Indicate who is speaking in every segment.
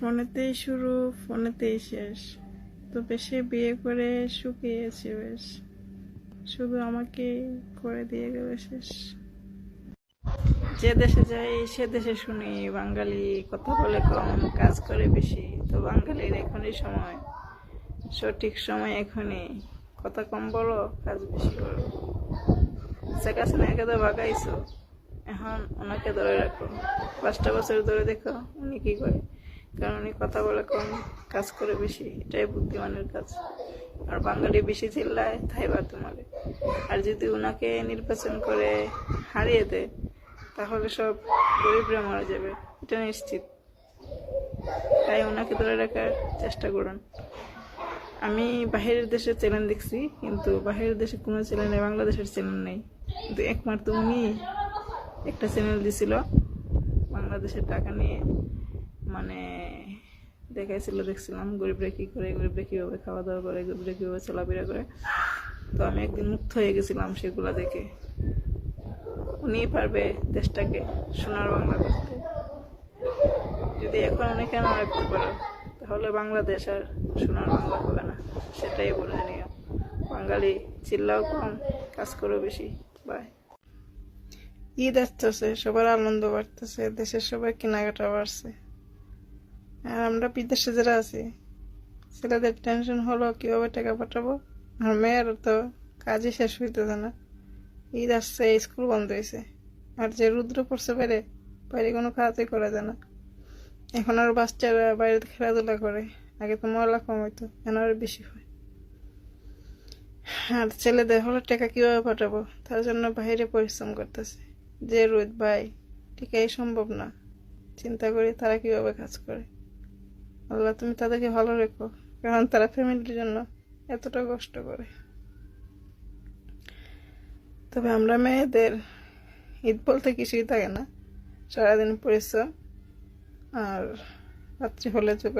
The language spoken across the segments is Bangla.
Speaker 1: ফোনেতেই শুরু, ফোনেতেই শেষ। তো বেশি বিয়ে করে শুকিয়েছে বেশ। শুধু আমাকে করে দিয়ে গেল শেষ। যে দেশে যাই, সে দেশে শুনি বাঙালি কথা বলে কম, কাজ করে বেশি। তো বাঙালির এখনই সময়। সঠিক সময় এখনই। কথা কম বলো, কাজ বেশি করো। হাসিনাকে তো বাগাইছো। এখন ওনাকে ধরে রাখো। পাঁচটা বছর ধরে দেখো, উনি কি করে? কারণ কথা বলে কম কাজ করে বেশি, এটাই বুদ্ধিমানের কাজ। আর বাঙালি বেশি চিল্লায়, তাই বা আর যদি ওনাকে নির্বাচন করে হারিয়ে দেয়, তাহলে সব গরিবরা মারা যাবে, এটা নিশ্চিত। তাই ওনাকে ধরে রাখার চেষ্টা করুন। আমি বাহিরের দেশের চ্যানেল দেখছি, কিন্তু বাহিরের দেশে কোনো চ্যানেল নেই, বাংলাদেশের চ্যানেল নেই। কিন্তু একমাত্র উনি একটা চ্যানেল দিছিল, বাংলাদেশের টাকা নিয়ে। মানে দেখাইছিল, দেখছিলাম গরিবরা কী করে, গরিবরা কীভাবে খাওয়া দাওয়া করে, গরিবরা কীভাবে চলাফেরা করে। তো আমি একদিন মুক্ত হয়ে গেছিলাম সেগুলো দেখে। উনি পারবে দেশটাকে সোনার বাংলা করতে। যদি এখন উনি কেন রাখতে পারো, তাহলে বাংলাদেশ আর সোনার বাংলা হবে না, সেটাই বলে নিও। বাঙালি চিল্লাও কম, কাজ করো বেশি বাই ঈদ আসতেছে, সবার আনন্দ বাড়তেছে, দেশের সবাই কেনাকাটা বাড়ছে। আর আমরা বিদেশে যারা আছি, ছেলেদের টেনশন হলো কীভাবে টাকা পাঠাবো? আর মেয়ের তো কাজই শেষ হইতেছে না। ঈদ আসছে স্কুল বন্ধ হয়েছে আর যে রুদ্র পড়ছে বাইরে বাইরে কোনো কাজই করা যায় না। এখন আর বাচ্চারা বাইরে খেলাধুলা করে, আগে তো ময়লা কম হইতো, এখন আর বেশি হয়। আর ছেলেদের হলো টাকা কীভাবে পাঠাবো? তার জন্য বাইরে পরিশ্রম করতেছে। যে রোদ ভাই টিকাই সম্ভব না। চিন্তা করি তারা কীভাবে কাজ করে। আল্লাহ তুমি তাদেরকে ভালো রেখো, কারণ তারা ফ্যামিলির জন্য এতটা কষ্ট করে। তবে আমরা মেয়েদের ঈদ বলতে কিছুই থাকে না। সারাদিন পরিশ্রম আর রাত্রি হলে জল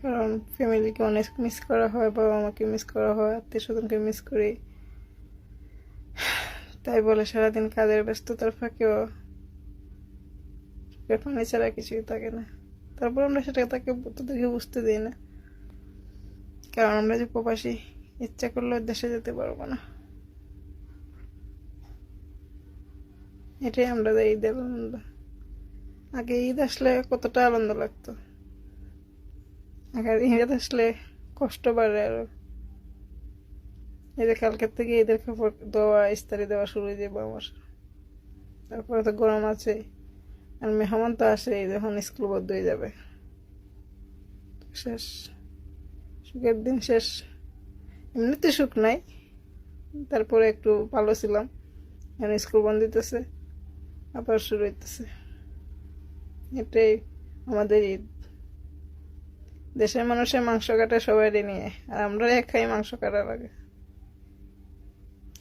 Speaker 1: কারণ ফ্যামিলিকে অনেক মিস করা হয় বাবা মাকে মিস করা হয় আত্মীয় স্বজনকে মিস করি। তাই বলে সারাদিন কাজের ব্যস্ততার ফাঁকেও পানি ছাড়া কিছুই থাকে না। তারপর আমরা সেটা তাকে তাদেরকে বুঝতে দিই না। কারণ আমরা যে প্রবাসী, ইচ্ছা করলেও দেশে যেতে পারব না। এটাই আমরা ঈদের আনন্দ। আগে ঈদ আসলে কতটা আনন্দ লাগতো। আগে ঈদ আসলে কষ্ট বাড়ে আরও। এই যে কালকের থেকে ঈদের কাপড় দেওয়া, ইস্তারি দেওয়া শুরু হয়ে যাবে আমার তারপরে তো গরম আছে। আর মেহমান তো আসে যখন স্কুল বদ্ধ হয়ে যাবে। শেষ। সুখের দিন শেষ। এমনিতে সুখ নাই। তারপরে একটু ভালো ছিলাম। এখন স্কুল বন্ধ দিতেছে আবার শুরু হইতেছে। এটাই আমাদের ঈদ। দেশের মানুষের মাংস কাটে সবাই নিয়ে, আর আমরা এক খাই মাংস কাটা লাগে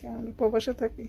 Speaker 1: আমরা প্রবাসে থাকি।